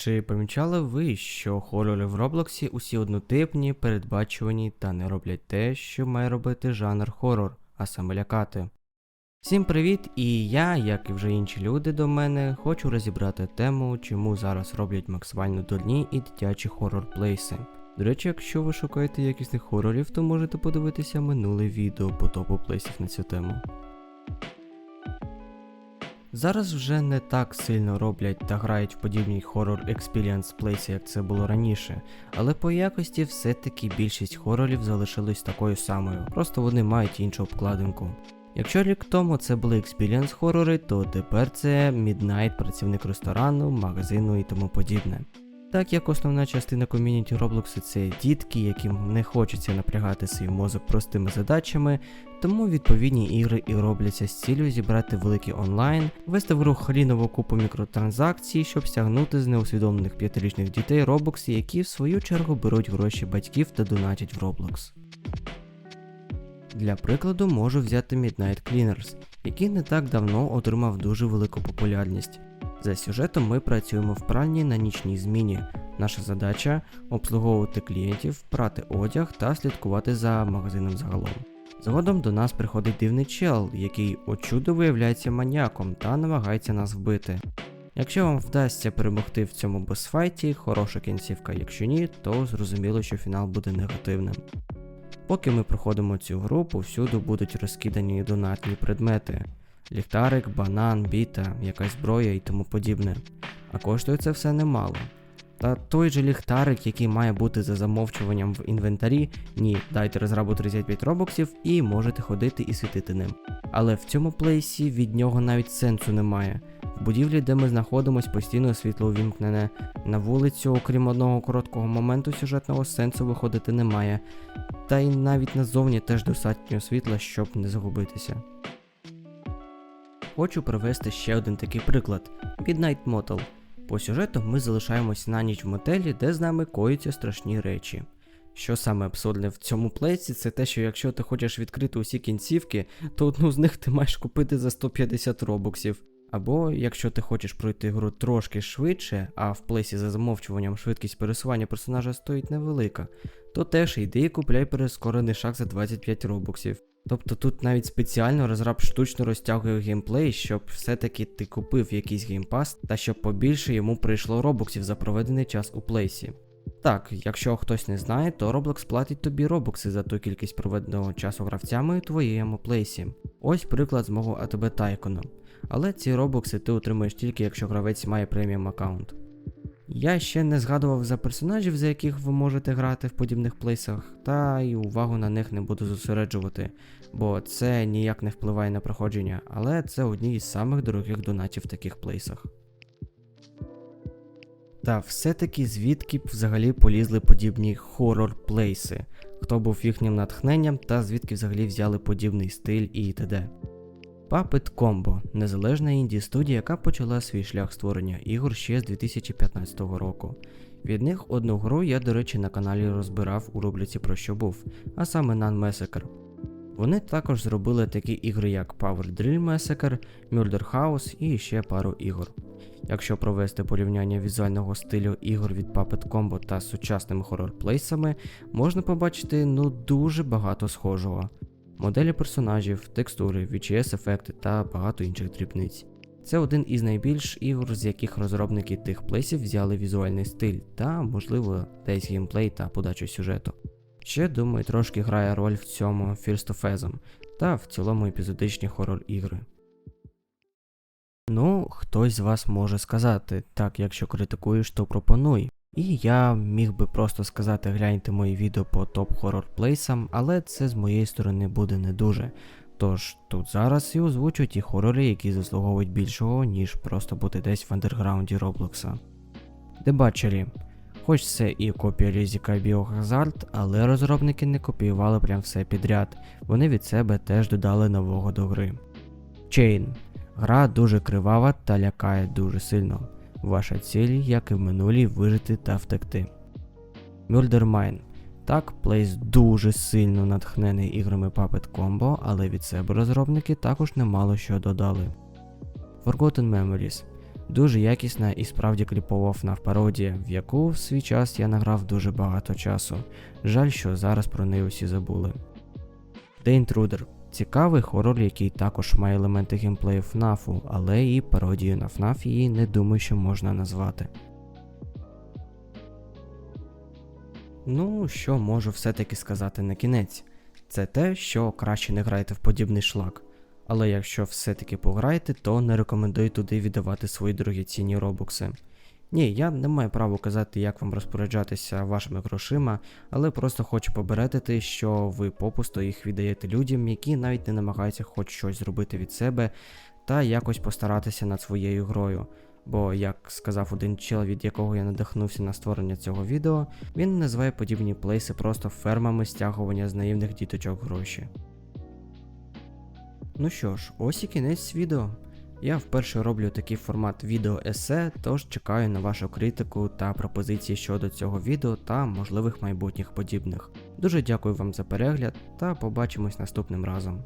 Чи помічали ви, що хорори в Роблоксі усі однотипні, передбачувані та не роблять те, що має робити жанр хорор, а саме лякати? Всім привіт! І я, як і вже інші люди до мене, хочу розібрати тему, чому зараз роблять максимально дурні і дитячі хорор плейси. До речі, якщо ви шукаєте якісних хорорів, то можете подивитися минуле відео по топу плейсів на цю тему. Зараз вже не так сильно роблять та грають в подібній хоррор experience плейсі, як це було раніше, але по якості все-таки більшість хорорів залишились такою самою, просто вони мають іншу обкладинку. Якщо рік тому це були експіріенс хорори, то тепер це Midnight, працівник ресторану, магазину і тому подібне. Так як основна частина ком'юніті Роблоксу це дітки, яким не хочеться напрягати свій мозок простими задачами, тому відповідні ігри і робляться з цілею зібрати великий онлайн, ввести в гру хрінову купу мікротранзакцій, щоб стягнути з неусвідомлених п'ятирічних дітей Roblox, які в свою чергу беруть гроші батьків та донатять в Roblox. Для прикладу можу взяти Midnight Cleaners, який не так давно отримав дуже велику популярність. За сюжетом ми працюємо в пральні на нічній зміні. Наша задача обслуговувати клієнтів, прати одяг та слідкувати за магазином загалом. Згодом до нас приходить дивний чел, який от чудо виявляється маніаком та намагається нас вбити. Якщо вам вдасться перемогти в цьому босфайті, хороша кінцівка, якщо ні, то зрозуміло, що фінал буде негативним. Поки ми проходимо цю гру, повсюду будуть розкидані донатні предмети: ліхтарик, банан, біта, якась зброя і тому подібне. А коштує це все немало. Та той же ліхтарик, який має бути за замовчуванням в інвентарі, ні, дайте розрабу 35 робоксів і можете ходити і світити ним. Але в цьому плейсі від нього навіть сенсу немає. В будівлі, де ми знаходимось, постійно світло увімкнене. На вулицю, окрім одного короткого моменту сюжетного сенсу виходити немає. Та й навіть назовні теж достатньо світла, щоб не загубитися. Хочу привести ще один такий приклад: Midnight Motel. По сюжету ми залишаємось на ніч в мотелі, де з нами коїться страшні речі. Що саме абсурдне в цьому плейсі, це те, що якщо ти хочеш відкрити усі кінцівки, то одну з них ти маєш купити за 150 робоксів. Або якщо ти хочеш пройти гру трошки швидше, а в плейсі за замовчуванням швидкість пересування персонажа стоїть невелика, то теж йди і купляй перескорений шаг за 25 робоксів. Тобто тут навіть спеціально розраб штучно розтягує геймплей, щоб все-таки ти купив якийсь геймпас та щоб побільше йому прийшло робоксів за проведений час у плейсі. Так, якщо хтось не знає, то Roblox платить тобі робокси за ту кількість проведеного часу гравцями у твоєму плейсі. Ось приклад з мого АТБ Тайкона. Але ці робокси ти отримуєш тільки якщо гравець має преміум аккаунт. Я ще не згадував за персонажів, за яких ви можете грати в подібних плейсах, та й увагу на них не буду зосереджувати, бо це ніяк не впливає на проходження, але це одні із самих дорогих донатів в таких плейсах. Та все-таки звідки б взагалі полізли подібні хорор плейси, хто був їхнім натхненням та звідки взагалі взяли подібний стиль і т.д. Puppet Combo – незалежна інді студія, яка почала свій шлях створення ігор ще з 2015 року. Від них одну гру я, до речі, на каналі розбирав у рубриці про що був, а саме Nan Massacre. Вони також зробили такі ігри, як Power Drill Massacre, Murder House і ще пару ігор. Якщо провести порівняння візуального стилю ігор від Puppet Combo та сучасними хорор-плейсами, можна побачити ну дуже багато схожого моделі персонажів, текстури, VGS ефекти та багато інших дрібниць. Це один із найбільш ігор, з яких розробники тих плейсів взяли візуальний стиль та, можливо, десь геймплей та подачу сюжету. Ще, думаю, трошки грає роль в цьому First of Ezom та в цілому епізодичні хорор ігри. Ну, хтось з вас може сказати, так, якщо критикуєш, то пропонуй. І я міг би просто сказати гляньте мої відео по топ хорор плейсам, але це з моєї сторони буде не дуже. Тож тут зараз і озвучу ті хорори, які заслуговують більшого, ніж просто бути десь в андерграунді Роблокса. Дебачері. Хоч це і копія Різіка і Biohazard, але розробники не копіювали прям все підряд, вони від себе теж додали нового до гри. Chain. Гра дуже кривава та лякає дуже сильно. Ваша ціль, як і в минулій, вижити та втекти. Mine. Так, Плейс дуже сильно натхнений іграми Puppet Combo, але від себе розробники також немало що додали. Forgotten Memories. Дуже якісна і справді кліпова FNAF пародія, в яку в свій час я награв дуже багато часу. Жаль, що зараз про неї усі забули. The Intruder цікавий хорор, який також має елементи геймплею FNAF, але і пародію на FNAF її не думаю, що можна назвати. Ну, що можу все-таки сказати на кінець? Це те, що краще не грайте в подібний шлак. Але якщо все-таки пограєте, то не рекомендую туди віддавати свої дорогоцінні робокси. Ні, я не маю права казати, як вам розпоряджатися вашими грошима, але просто хочу попередити, що ви попусто їх віддаєте людям, які навіть не намагаються хоч щось зробити від себе та якось постаратися над своєю грою. Бо, як сказав один чел, від якого я надихнувся на створення цього відео, він називає подібні плейси просто фермами стягування з наївних діточок гроші. Ну що ж, ось і кінець відео. Я вперше роблю такий формат відео есе, тож чекаю на вашу критику та пропозиції щодо цього відео та можливих майбутніх подібних. Дуже дякую вам за перегляд та побачимось наступним разом.